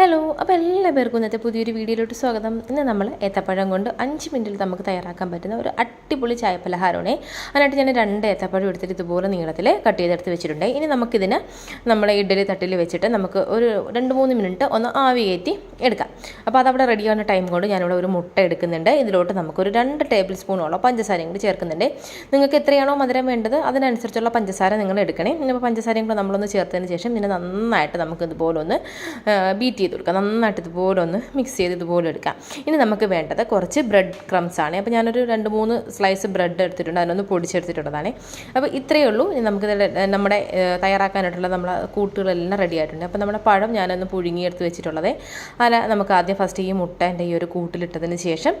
Hello അപ്പോൾ എല്ലാവർക്കും ഇന്നത്തെ പുതിയൊരു വീഡിയോയിലോട്ട് സ്വാഗതം. ഇന്ന് നമ്മൾ ഏത്തപ്പഴം കൊണ്ട് അഞ്ച് മിനിറ്റിൽ നമുക്ക് തയ്യാറാക്കാൻ പറ്റുന്ന ഒരു അടിപൊളി ചായ പലഹാരമാണ് അതിനായിട്ട് ഞാൻ രണ്ട് ഏത്തപ്പഴം എടുത്തിട്ട് ഇതുപോലെ നീളത്തിൽ കട്ട് ചെയ്തെടുത്ത് വെച്ചിട്ടുണ്ട്. ഇനി നമുക്കിതിന് നമ്മുടെ ഇഡ്ഡലി തട്ടിൽ വെച്ചിട്ട് നമുക്ക് ഒരു രണ്ട് മൂന്ന് മിനിറ്റ് ഒന്ന് ആവി കയറ്റി എടുക്കാം. അപ്പോൾ അതവിടെ റെഡിയാവുന്ന ടൈം കൊണ്ട് ഞാനിവിടെ ഒരു മുട്ട എടുക്കുന്നുണ്ട്. ഇതിലോട്ട് നമുക്കൊരു രണ്ട് ടേബിൾ സ്പൂണോളം പഞ്ചസാരയും കൂടി ചേർക്കുന്നുണ്ട്. നിങ്ങൾക്ക് എത്രയാണോ മധുരം വേണ്ടത് അതിനനുസരിച്ചുള്ള പഞ്ചസാര നിങ്ങൾ എടുക്കണേ. ഇനി പഞ്ചസാരയും കൂടെ നമ്മളൊന്ന് ചേർത്തതിന് ശേഷം ഇതിനെ നന്നായിട്ട് നമുക്ക് ഇതുപോലെ ഒന്ന് ബീറ്റ് കൊടുക്കാം നന്നായിട്ട് ഇതുപോലെ ഒന്ന് മിക്സ് ചെയ്ത് ഇതുപോലെ എടുക്കാം. ഇനി നമുക്ക് വേണ്ടത് കുറച്ച് ബ്രെഡ് ക്രംസ് ആണ്. അപ്പോൾ ഞാനൊരു രണ്ട് മൂന്ന് സ്ലൈസ് ബ്രെഡ് എടുത്തിട്ടുണ്ട്. അതിനൊന്ന് പൊടിച്ചെടുത്തിട്ടുള്ളതാണ്. അപ്പോൾ ഇത്രയേ ഉള്ളൂ. ഇനി നമുക്ക് നമ്മുടെ തയ്യാറാക്കാനായിട്ടുള്ള നമ്മളെ കൂട്ടുകളെല്ലാം റെഡി ആയിട്ടുണ്ട്. അപ്പോൾ നമ്മുടെ പഴം ഞാനൊന്ന് പുഴുങ്ങിയെടുത്ത് വെച്ചിട്ടുള്ളത്. അല്ല നമുക്ക് ആദ്യം ഫസ്റ്റ് ഈ മുട്ടേന്റെ ഈ ഒരു കൂട്ടിലിട്ടതിന് ശേഷം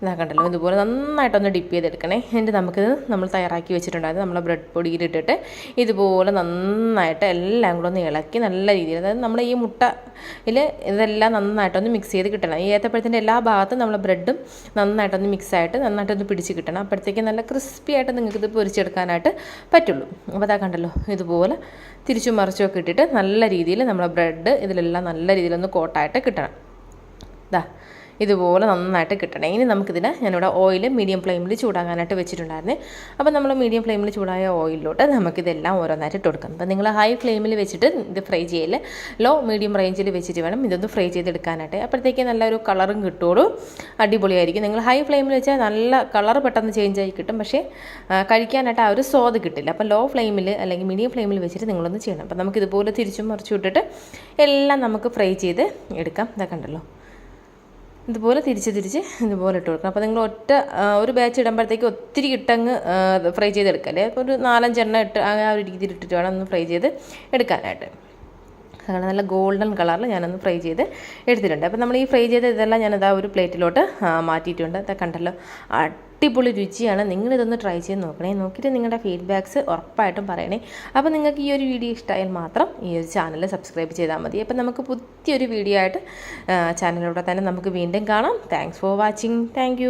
ഇതാ കണ്ടല്ലോ ഇതുപോലെ നന്നായിട്ടൊന്ന് ഡിപ്പ് ചെയ്തെടുക്കണേ. എന്നിട്ട് നമുക്കിത് നമ്മൾ തയ്യാറാക്കി വെച്ചിട്ടുണ്ടായിരുന്നു. നമ്മളെ ബ്രെഡ് പൊടിയിലിട്ടിട്ട് ഇതുപോലെ നന്നായിട്ട് എല്ലാം കൂടെ ഒന്ന് ഇളക്കി നല്ല രീതിയിൽ അതായത് നമ്മൾ ഈ മുട്ടയിൽ ഇതെല്ലാം നന്നായിട്ടൊന്ന് മിക്സ് ചെയ്ത് കിട്ടണം. ഈ ഏത്തപ്പഴത്തിന്റെ എല്ലാ ഭാഗത്തും നമ്മൾ ബ്രെഡും നന്നായിട്ടൊന്ന് മിക്സ് ആയിട്ട് നന്നായിട്ടൊന്ന് പിടിച്ച് കിട്ടണം. അപ്പോഴത്തേക്ക് നല്ല ക്രിസ്പി ആയിട്ട് നിങ്ങൾക്ക് ഇത് പൊരിച്ചെടുക്കാനായിട്ട് പറ്റുള്ളൂ. അപ്പോൾ അതാ കണ്ടല്ലോ ഇതുപോലെ തിരിച്ചും മറിച്ചുമൊക്കെ ഇട്ടിട്ട് നല്ല രീതിയിൽ നമ്മളെ ബ്രെഡ് ഇതിലെല്ലാം നല്ല രീതിയിലൊന്ന് കോട്ടായിട്ട് കിട്ടണം. ഇതാ. ഇതുപോലെ നന്നായിട്ട് കിട്ടണം. ഇനി നമുക്കിതിന് ഞാനിവിടെ ഓയിൽ മീഡിയം ഫ്ലെയിമിൽ ചൂടാകാനായിട്ട് വെച്ചിട്ടുണ്ടായിരുന്നു. അപ്പോൾ നമ്മൾ മീഡിയം ഫ്ലെയിമിൽ ചൂടായ ഓയിലിലോട്ട് നമുക്കിതെല്ലാം ഓരോന്നായിട്ട് ഇട്ട് അപ്പോൾ നിങ്ങൾ ഹൈ ഫ്ലെയിമിൽ വെച്ചിട്ട് ഇത് ഫ്രൈ ചെയ്യൽ ലോ മീഡിയം റേഞ്ചിൽ വെച്ചിട്ട് വേണം ഇതൊന്ന് ഫ്രൈ ചെയ്തെടുക്കാനായിട്ട്. അപ്പോഴത്തേക്ക് നല്ലൊരു കളറും കിട്ടുള്ളൂ. അടിപൊളിയായിരിക്കും. നിങ്ങൾ ഹൈ ഫ്ലെയിമിൽ വെച്ചാൽ നല്ല കളർ പെട്ടെന്ന് ചേഞ്ച് ആയി കിട്ടും. പക്ഷേ കഴിക്കാനായിട്ട് ആ ഒരു സ്വാദ് കിട്ടില്ല. അപ്പോൾ ലോ ഫ്ലെയിമിൽ അല്ലെങ്കിൽ മീഡിയം ഫ്ലെയിമിൽ വെച്ചിട്ട് നിങ്ങളൊന്ന് ചെയ്യണം. അപ്പോൾ നമുക്ക് ഇതുപോലെ തിരിച്ചും മറിച്ചും ഇട്ടിട്ട് എല്ലാം നമുക്ക് ഫ്രൈ ചെയ്ത് എടുക്കാം. ഇതൊക്കെ ഉണ്ടല്ലോ ഇതുപോലെ തിരിച്ച് തിരിച്ച് ഇതുപോലെ ഇട്ട് കൊടുക്കണം. അപ്പോൾ നിങ്ങൾ ഒറ്റ ഒരു ബാച്ച് ഇടുമ്പോഴത്തേക്ക് ഒത്തിരി ഇട്ടങ്ങ് ഫ്രൈ ചെയ്തെടുക്കാം അല്ലേ ഒരു നാലഞ്ചെണ്ണ ഇട്ട് അങ്ങനെ ആ ഒരു രീതിയിൽ ഇട്ടിട്ട് വേണം ഒന്ന് ഫ്രൈ ചെയ്ത് എടുക്കാനായിട്ട്. അങ്ങനെ നല്ല ഗോൾഡൻ കളറിൽ ഞാനൊന്ന് ഫ്രൈ ചെയ്ത് എടുത്തിട്ടുണ്ട്. അപ്പോൾ നമ്മൾ ഈ ഫ്രൈ ചെയ്ത ഇതെല്ലാം ഞാനത് ആ ഒരു പ്ലേറ്റിലോട്ട് മാറ്റിയിട്ടുണ്ട്. അതൊക്കെ കണ്ടല്ലോ അടിപൊളി രുചിയാണ്. നിങ്ങളിതൊന്ന് ട്രൈ ചെയ്ത് നോക്കണേ. നോക്കിയിട്ട് നിങ്ങളുടെ ഫീഡ്ബാക്ക്സ് ഉറപ്പായിട്ടും പറയണേ. അപ്പോൾ നിങ്ങൾക്ക് ഈ ഒരു വീഡിയോ ഇഷ്ടമായാൽ മാത്രം ഈ ഒരു ചാനൽ സബ്സ്ക്രൈബ് ചെയ്താൽ മതി. അപ്പോൾ നമുക്ക് പുതിയൊരു വീഡിയോ ആയിട്ട് ചാനലിലൂടെ തന്നെ നമുക്ക് വീണ്ടും കാണാം. Thanks for watching thank